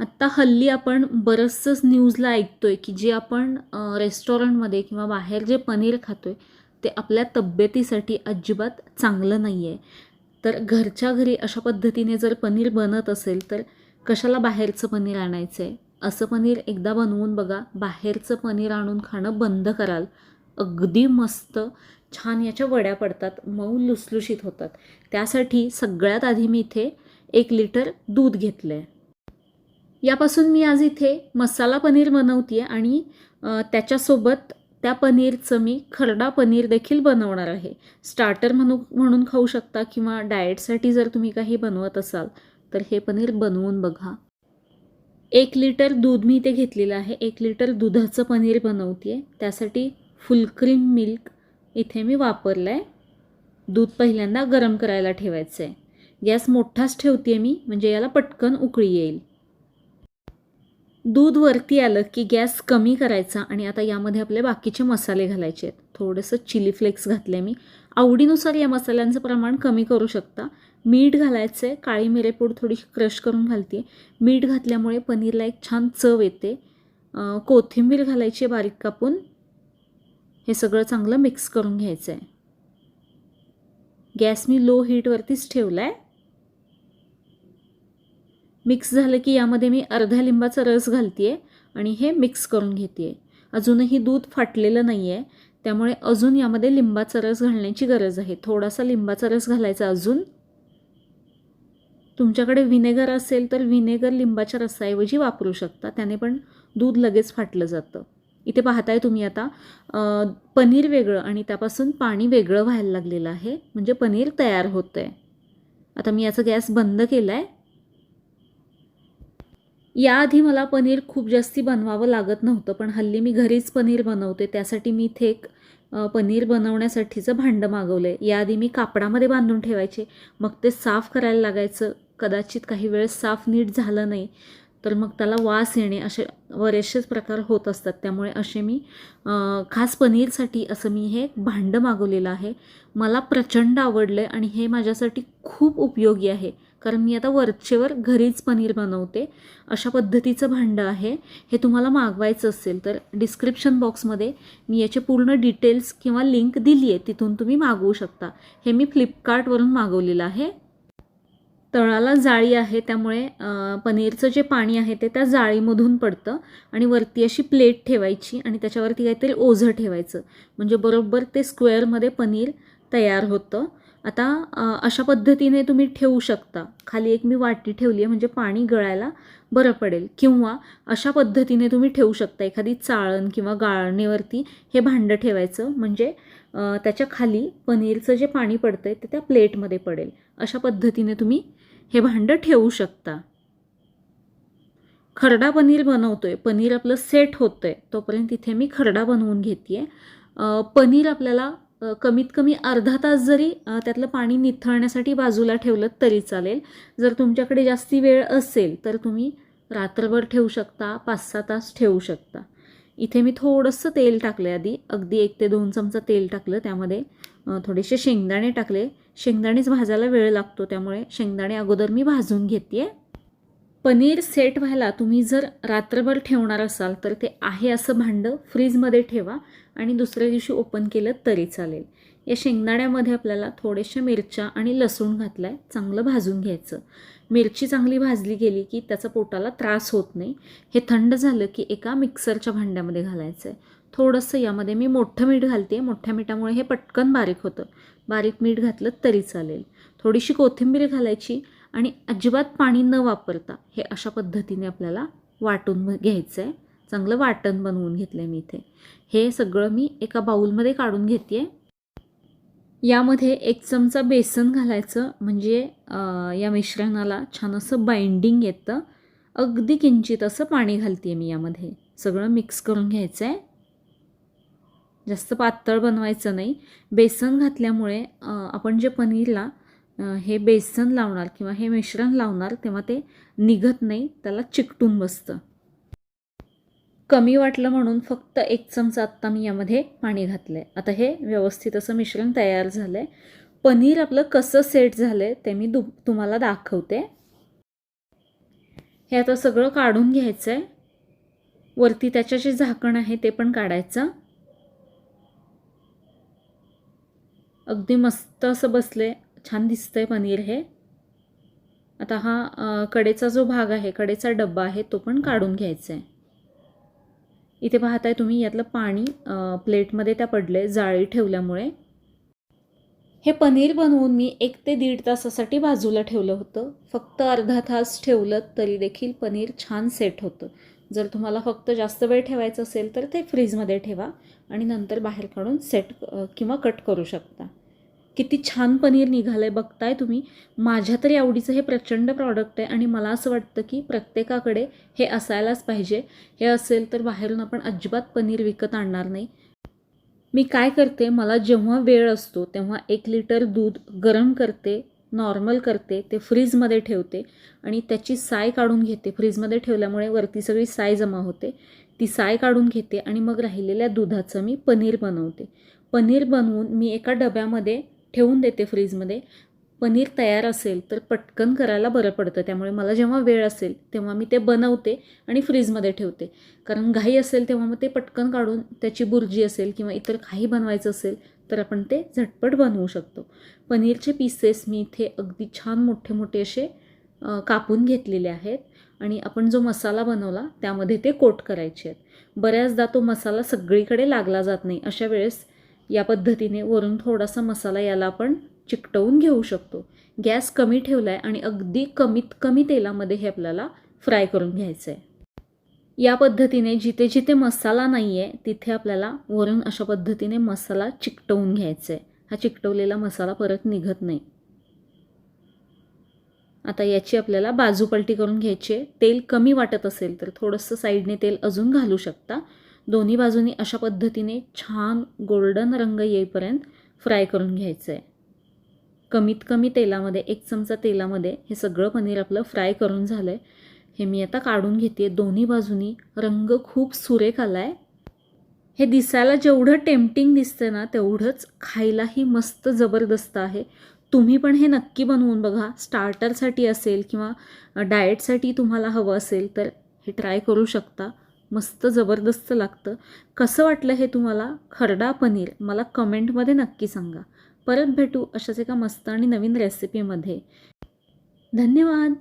आत्ता हल्ली आपण बरंचसंच न्यूजला ऐकतो आहे की जे आपण रेस्टॉरंटमध्ये किंवा बाहेर जे पनीर खातो आहे ते आपल्या तब्येतीसाठी अजिबात चांगलं नाही आहे तर घरच्या घरी अशा पद्धतीने जर पनीर बनत असेल तर कशाला बाहेरचं पनीर आणायचं आहे असं पनीर एकदा बनवून बघा बाहेरचं पनीर आणून खाणं बंद कराल. अगदी मस्त छान याच्या वड्या पडतात मऊ लुसलुशीत होतात. त्यासाठी सगळ्यात आधी मी इथे एक लिटर दूध घेतलं आहे यापासून मी आज इथे मसाला पनीर बनवते आणि त्याच्यासोबत त्या पनीरचं मी खरडा पनीर देखील बनवणार आहे. स्टार्टर म्हणू म्हणून खाऊ शकता किंवा डाएटसाठी जर तुम्ही काही बनवत असाल तर हे पनीर बनवून बघा. एक लिटर दूध मी इथे घेतलेलं आहे. एक लिटर दुधाचं पनीर बनवते त्यासाठी फुलक्रीम मिल्क इथे मी वापरलं आहे दूध पहिल्यांदा गरम करायला ठेवायचं आहे गॅस मोठाच ठेवते मी म्हणजे याला पटकन उकळी येईल. दूध वरती आलं की गॅस कमी करायचा आणि आता यामध्ये आपले बाकीचे मसाले घालायचे आहेत. थोडंसं चिली फ्लेक्स घातले मी. आवडीनुसार या मसाल्यांचं प्रमाण कमी करू शकता. मीठ घालायचं आहे काळी मिरेपूड थोडीशी क्रश करून घालते. मीठ घातल्यामुळे पनीरला एक छान चव येते. कोथिंबीर घालायची आहे बारीक कापून. हे सगळं चांगलं मिक्स करून घ्यायचं आहे गॅस मी लो हीटवरतीच ठेवला आहे मिक्स झालं की यामध्ये मी अर्ध्या लिंबाचा रस घालते आहे आणि हे मिक्स करून घेते आहे अजूनही दूध फाटलेलं नाही आहे त्यामुळे अजून यामध्ये लिंबाचा रस घालण्याची गरज आहे. थोडासा लिंबाचा रस घालायचा अजून. तुमच्याकडे व्हिनेगर असेल तर विनेगर लिंबाच्या रसाऐवजी वापरू शकता. त्याने पण दूध लगेच फाटलं जातं. इथे पाहताय तुम्ही आता पनीर वेगळं आणि त्यापासून पाणी वेगळं व्हायला लागलेलं आहे. म्हणजे पनीर तयार होतं आहे आता मी याचा गॅस बंद केला आहे याआधी मला पनीर खूप जास्ती बनवावं लागत नव्हतं पण हल्ली मी घरीच पनीर बनवते. त्यासाठी मी इथे एक पनीर बनवण्यासाठीचं भांडं मागवलं आहे याआधी मी कापडामध्ये बांधून ठेवायचे. मग ते साफ करायला लागायचं. कदाचित काही वेळेस साफ नीट झालं नाही तर मग त्याला वास येणे असे बरेचसेच प्रकार होत असतात. त्यामुळे असे मी खास पनीरसाठी असं मी हे एक भांडं मागवलेलं आहे. मला प्रचंड आवडलं आहे आणि हे माझ्यासाठी खूप उपयोगी आहे. कारण मी आता वरचेवर घरीच पनीर बनवते. अशा पद्धतीचं भांडं आहे. हे तुम्हाला मागवायचं असेल तर डिस्क्रिप्शन बॉक्समध्ये मी याचे पूर्ण डिटेल्स किंवा लिंक दिली आहे तिथून तुम्ही मागवू शकता. हे मी फ्लिपकार्टवरून मागवलेलं आहे. तळाला जाळी आहे त्यामुळे पनीरचं जे पाणी आहे ते त्या जाळीमधून पडतं आणि वरती अशी प्लेट ठेवायची आणि त्याच्यावरती काहीतरी ओझं ठेवायचं. म्हणजे बरोबर ते स्क्वेअरमध्ये पनीर तयार होतं. आता अशा पद्धतीने तुम्ही ठेवू शकता. खाली एक मी वाटी ठेवली आहे म्हणजे पाणी गळायला बरं पडेल. किंवा अशा पद्धतीने तुम्ही ठेवू शकता. एखादी चाळण किंवा गाळणीवरती हे भांडं ठेवायचं. म्हणजे त्याच्याखाली पनीरचं जे पाणी पडतं आहे ते त्या प्लेटमध्ये पडेल. अशा पद्धतीने तुम्ही हे भांडं ठेवू शकता. खरडा पनीर बनवतो आहे पनीर आपलं सेट होतं आहे तोपर्यंत तिथे मी खरडा बनवून घेते आहे पनीर आपल्याला कमीत कमी अर्धा तास जरी त्यातलं पाणी निथळण्यासाठी बाजूला ठेवलं तरी चालेल. जर तुमच्याकडे जास्ती वेळ असेल तर तुम्ही रात्रभर ठेवू शकता पाच सहा तास ठेवू शकता. इथे मी थोडंसं तेल टाकले आधी. अगदी एक ते दोन चमचा तेल टाकलं त्यामध्ये थोडेसे शेंगदाणे टाकले. शेंगदाणेच भाजायला वेळ लागतो त्यामुळे शेंगदाणे अगोदर मी भाजून घेते पनीर सेट व्हायला तुम्ही जर रात्रभर ठेवणार असाल तर ते आहे असं भांडं फ्रीजमध्ये ठेवा आणि दुसऱ्या दिवशी ओपन केलं तरी चालेल. या शेंगदाण्यामध्ये आपल्याला थोड्याशा मिरच्या आणि लसूण घातला आहे चांगलं भाजून घ्यायचं. मिरची चांगली भाजली गेली की त्याचा पोटाला त्रास होत नाही. हे थंड झालं की एका मिक्सरच्या भांड्यामध्ये घालायचं आहे थोडंसं यामध्ये मी मोठं मीठ घालते मोठ्या मिठामुळे हे पटकन बारीक होतं. बारीक मीठ घातलं तरी चालेल. थोडीशी कोथिंबीर घालायची. आणि अजिबात पाणी न वापरता हे अशा पद्धतीने आपल्याला वाटून घ्यायचं आहे चांगलं वाटण बनवून घेतलं आहे मी इथे. हे सगळं मी एका बाऊलमध्ये काढून घेते यामध्ये एक चमचा बेसन घालायचं. म्हणजे या मिश्रणाला छान असं बाइंडिंग येतं. अगदी किंचित असं पाणी घालते मी यामध्ये. सगळं मिक्स करून घ्यायचं आहे जास्त पातळ बनवायचं नाही. बेसन घातल्यामुळे आपण जे पनीरला हे बेसन लावणार किंवा हे मिश्रण लावणार तेव्हा ते निघत नाही त्याला चिकटून बसतं. कमी वाटलं म्हणून फक्त एक चमचा आत्ता मी यामध्ये पाणी घातलं आहे आता हे व्यवस्थित असं मिश्रण तयार झालं आहे पनीर आपलं कसं सेट झालं आहे ते मी दु तुम्हाला दाखवते. हे आता सगळं काढून घ्यायचं आहे वरती त्याच्या जे झाकण आहे ते पण काढायचं. अगदी मस्त असं बसले छान दिसतंय पनीर हे. आता हा कडेचा जो भाग आहे कडेचा डब्बा आहे तो पण काढून घ्यायचा आहे इथे पाहताय तुम्ही यातलं पाणी प्लेटमध्ये त्या पडले जाळी ठेवल्यामुळे. हे पनीर बनवून मी एक ते दीड तासासाठी बाजूला ठेवलं होतं. फक्त अर्धा तास ठेवलं तरी देखील पनीर छान सेट होतं. जर तुम्हाला फक्त जास्त वेळ ठेवायचं असेल तर ते फ्रीजमध्ये ठेवा आणि नंतर बाहेर काढून सेट किंवा कट करू शकता. किती छान पनीर निघालं आहे बघताय तुम्ही. माझ्या तरी आवडीचं हे प्रचंड प्रॉडक्ट आहे आणि मला असं वाटतं की प्रत्येकाकडे हे असायलाच पाहिजे. हे असेल तर बाहेरून आपण अजिबात पनीर विकत आणणार नाही. मी काय करते मला जेव्हा वेळ असतो तेव्हा एक लिटर दूध गरम करते नॉर्मल करते ते फ्रीजमध्ये ठेवते आणि त्याची साय काढून घेते. फ्रीजमध्ये ठेवल्यामुळे वरती सगळी साय जमा होते. ती साय काढून घेते आणि मग राहिलेल्या दुधाचं मी पनीर बनवते. पनीर बनवून मी एका डब्यामध्ये ठेवून देते फ्रीजमध्ये. पनीर तयार असेल तर पटकन करायला बरं पडतं. त्यामुळे मला जेव्हा वेळ असेल तेव्हा मी ते बनवते आणि फ्रीजमध्ये ठेवते. कारण घाई असेल तेव्हा मग ते पटकन काढून त्याची बुर्जी असेल किंवा इतर काही बनवायचं असेल तर आपण ते झटपट बनवू शकतो. पनीरचे पीसेस मी इथे अगदी छान मोठे मोठे असे कापून घेतलेले आहेत. आणि आपण जो मसाला बनवला त्यामध्ये ते कोट करायचे आहेत. बऱ्याचदा तो मसाला सगळीकडे लागला जात नाही. अशा वेळेस या पद्धतीने वरून थोडासा मसाला याला आपण चिकटवून घेऊ शकतो. गॅस कमी ठेवला आहे आणि अगदी कमीत कमी तेलामध्ये हे आपल्याला फ्राय करून घ्यायचं आहे या पद्धतीने जिथे जिथे मसाला नाही आहे तिथे आपल्याला वरून अशा पद्धतीने मसाला चिकटवून घ्यायचा आहे हा चिकटवलेला मसाला परत निघत नाही. आता याची आपल्याला बाजूपलटी करून घ्यायची आहे. तेल कमी वाटत असेल तर थोडंसं साईडने तेल अजून घालू शकता. दोन्ही बाजूनी अशा पद्धतीने छान गोल्डन रंग येईपर्यंत फ्राय करून घ्यायचं आहे कमीत कमी तेलामध्ये एक चमचा तेलामध्ये हे सगळं पनीर आपलं फ्राय करून झालं आहे हे मी आता काढून घेते दोन्ही बाजूनी रंग खूप सुरेख आला आहे हे दिसायला जेवढं टेम्पटिंग दिसतं ना तेवढंच खायलाही मस्त जबरदस्त आहे. तुम्ही पण हे नक्की बनवून बघा. स्टार्टरसाठी असेल किंवा डाएटसाठी तुम्हाला हवं असेल तर हे ट्राय करू शकता. मस्त जबरदस्त लागतं. कसं वाटलं हे तुम्हाला? खरडा पनीर. मला कमेंटमध्ये नक्की सांगा. परत भेटू अशाच एका मस्त आणि नवीन रेसिपीमध्ये धन्यवाद!